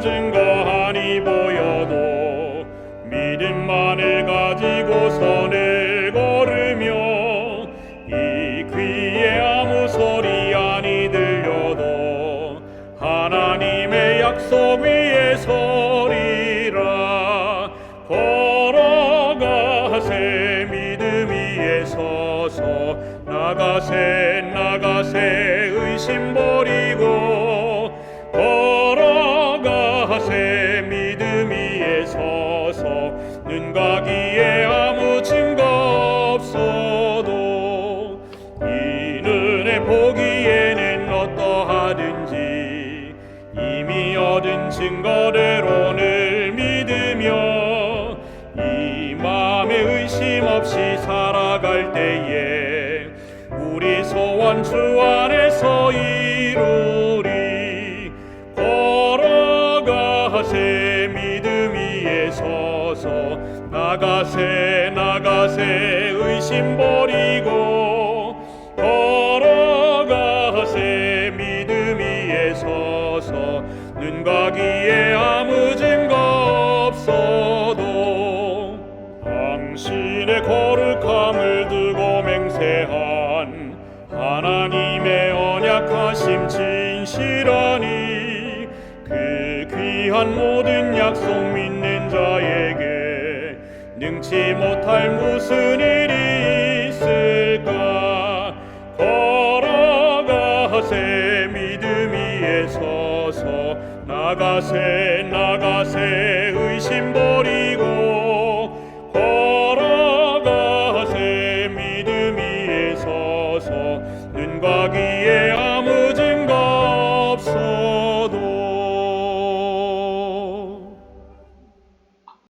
증거하니 보여도 믿음만을 가지고 손을 걸으며 이 귀에 아무 소리 아니 들려도 하나님의 약속 위에 서리라. 걸어가세 믿음 위에 서서 나가세 나가세 의심보 걸어가세 믿음 위에 서서 눈 가기에 아무 증거 없어도 이 눈에 보기에는 어떠하든지 이미 얻은 증거대로 늘 믿으며 이 마음에 의심 없이 살아갈 때에 우리 소원 주 안에서 이루리 걸어가세 믿음 위에 서서. 나가세 나가세 의심 버리고. 걸어가세 믿음 위에 서서. 눈 가기에 아무 증거 없어도. 당신의 거룩함을 두고 맹세한 하나님의 언약하심 그 귀한 모든 약속 믿는 자에게 능치 못할 무슨 일이 있을까? 걸어가세 믿음 위에 서서 나가세 나가세 의심 버리고 걸어가세 믿음 위에 서서 눈 가기